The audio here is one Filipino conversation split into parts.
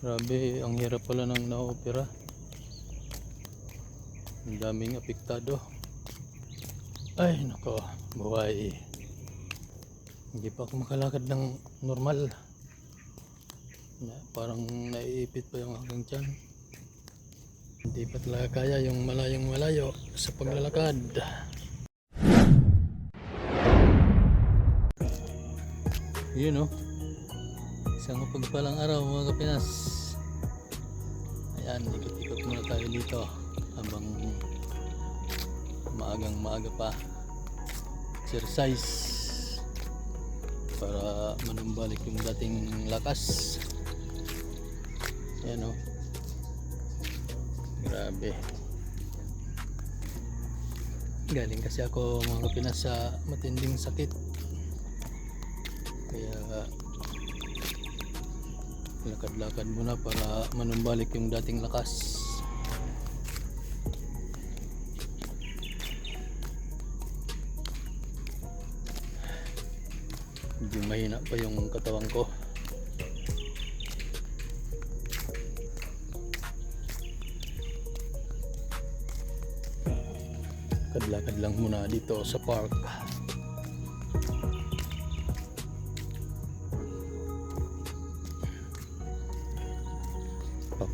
Grabe, ang hirap pala ng na-opera. Ang daming apektado. Ay, nako, buhay. Hindi pa ako makalakad ng normal. Parang naiipit pa yung aking tiyan. Hindi pa talaga kaya yung malayong malayo sa paglalakad. Yun oh. Isang pagpalang araw mga kapinas. Ayan, ikot-ikot muna tayo dito habang maagang maaga pa. Exercise para manumbalik yung dating lakas. Ayan oh. Grabe. Galing kasi ako mga kapinas sa matinding sakit. Kaya lakad-lakad muna para manumbalik yung dating lakas. Medyo mahina pa yung katawan ko. Lakad-lakad lang muna dito sa park.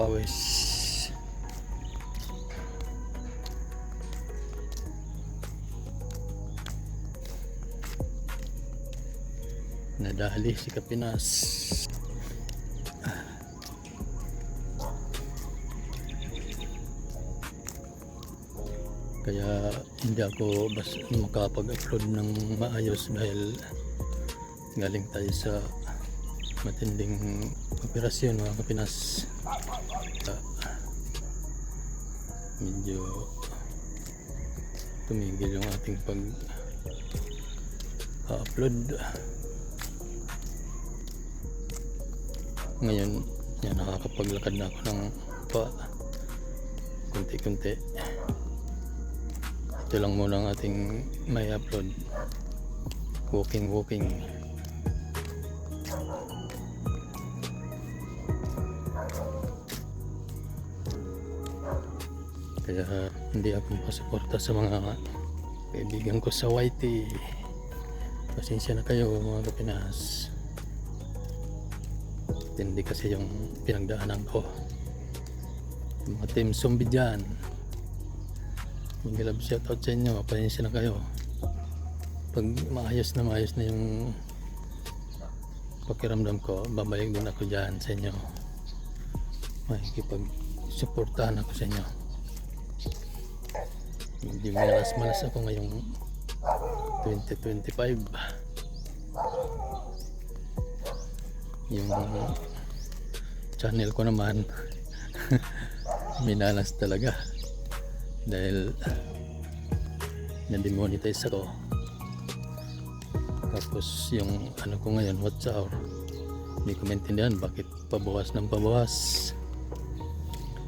Papawis nadali si Kapinas. Kaya hindi ako bas makapag-upload ng maayos dahil galing tayo sa matinding operasyon mga Kapinas Ah, medyo tumigil yung ating pag upload. Ngayon yan nakakapaglakad na ako ng pa kunti-kunti. Ito lang muna ang ating may upload. Walking walking kaya hindi ako masuporta sa mga kaibigan ko sa YT pasensya na kayo mga kapinas hindi kasi yung pinagdaanan ko. Yung mga team zombie dyan. Mag-love shoutout sa inyo. Pasensya na kayo. Pag maayos na maayos na yung pakiramdam ko babalik din ako dyan sa inyo. Makikipag supportahan ako sa inyo hindi malas malas ako ngayong 2025 yung channel ko naman minalas talaga. Dahil na-demonetize ako. Tapos yung ano ko ngayon what's hour hindi ko maintindihan bakit pabawas ng pabawas?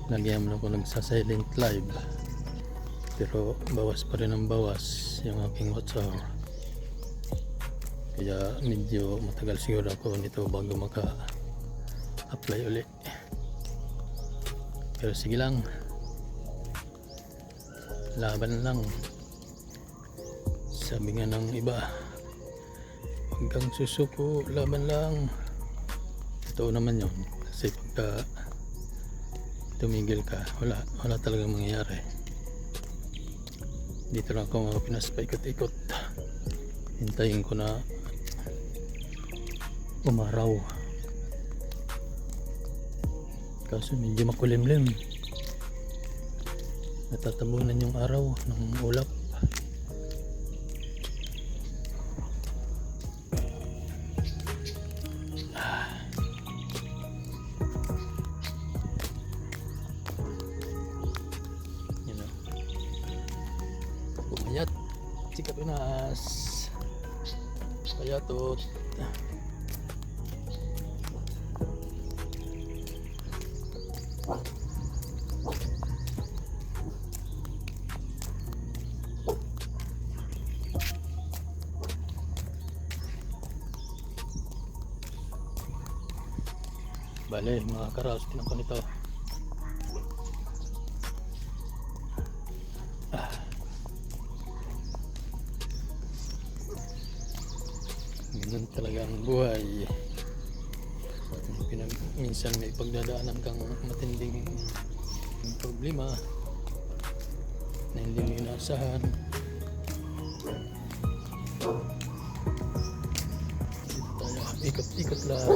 Nagyam na ako nagsa-silent live pero bawas pa rin ang bawas yung aking WhatsApp kaya medyo matagal siguro ako nito bago maka apply uli pero sige lang. Laban lang. Sabi nga ng iba huwag kang susuko laban lang. Totoo naman yun. Kasi pagka tumigil ka wala, wala talagang mangyayari dito lang ako mga Pinas paikot-ikot. Hintayin ko na umaraw. Kaso medyo makulimlim. Natatabunan yung araw ng ulap Chika Pinas. Payatot. Bale, mga karaos, tinan ko Ganun talaga ang buhay. Pinag minsan may pagdadaanan kang matinding problema na hindi mo tayo, ikot-ikot lang.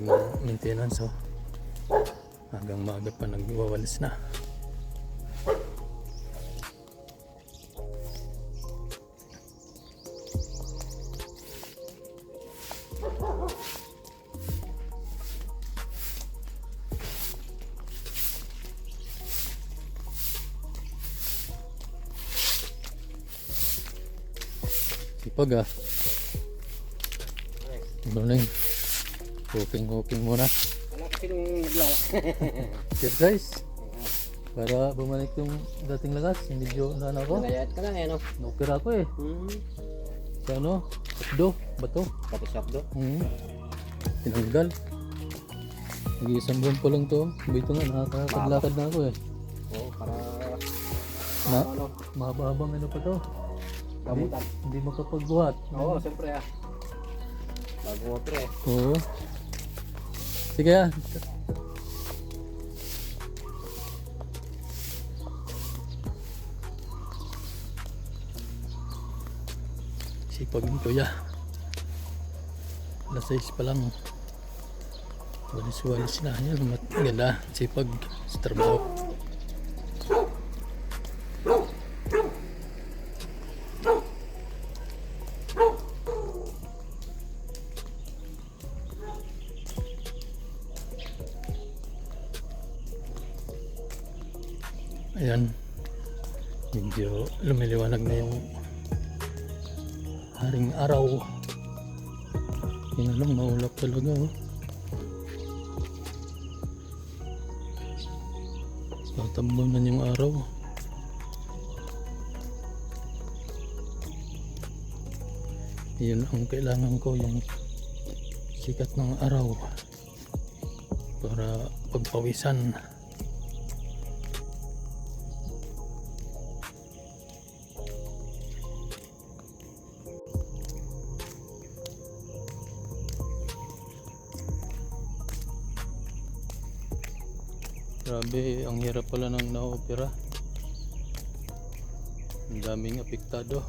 Ng maintenance oh. Hanggang maaga pa nagwawalis na. Sipag ah. Galing. Cooking-cooking muna. Wala kasi nung naglalak. Exercise. Para bumalik yung dating lakas. Medyo na ano ako. Nagayat ka lang eh, no? Nukira ako eh. Hmm. Sa ano? Sakdo. Bato. Tapos sakdo. Hmm. Tinanggal. Nag-iisang buwan pa lang to. Ito nga, nakakapaglakad na ako eh. Oo, para... Na, Ano? mahaba-habang ano pa to. Hindi, hindi makapagbuhat. Oo, siyempre ah. Bago mo pre. Oo. Sige ah. Sipag ni Kuya. Alas 6 pa lang. Walis-walis na. Yan. Sipag sa trabaho. Ayan. Medyo lumiliwanag na yung haring araw. Yun lang, maulap talaga. Oh. Tatambo na yung araw. Yun ang kailangan ko, yung sikat ng araw para pagpawisan. Grabe, ang hirap pala ng na-opera. Ang daming apektado.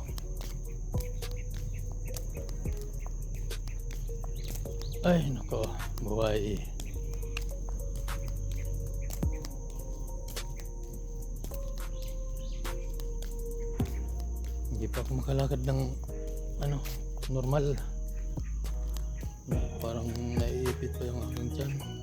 Ay, nako, buhay. Hindi pa ako makalakad ng ano, normal. Parang naiipit pa yung aking tiyan.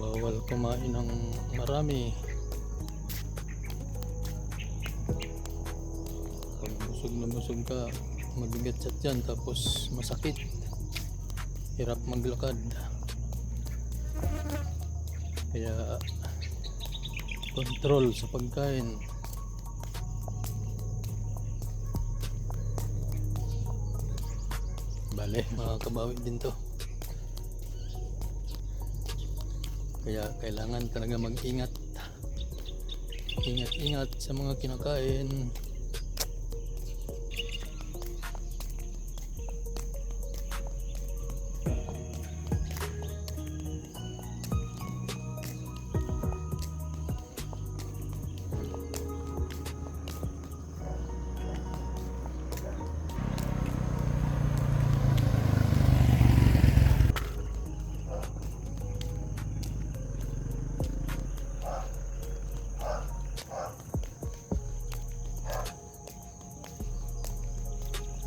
Bawal kumain ng marami. Pag busog na busog ka mabigat sa tiyan tapos masakit. Hirap maglakad. Kaya control sa pagkain. Bale makakabawi din to Kaya kailangan talaga mag-ingat. Ingat-ingat sa mga kinakain.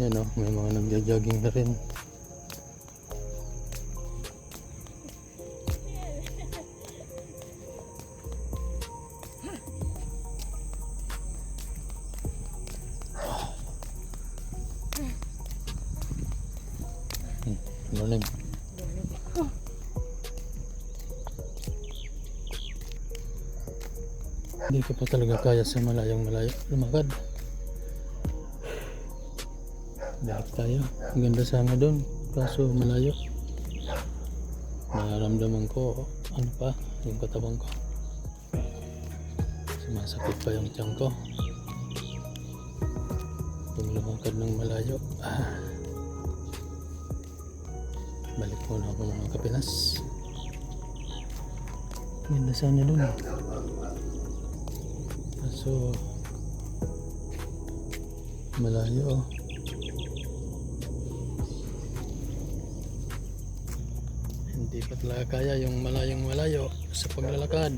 Yan o, may mga nagja-jogging na rin. Lulim. Hmm, Hindi ko pa talaga kaya sa malayong malayo lumakad. Balik tayo. Ang ganda sana doon. Kaso malayo. Nararamdaman ko ano pa yung katawan ko. Sumasakit pa yung tiyan ko. Yung lumakad ng malayo. Ah. Balik muna ako mga kapinas. Ganda sana doon. Kaso malayo. oh. Hindi pa talaga kaya yung malayong malayo sa paglalakad.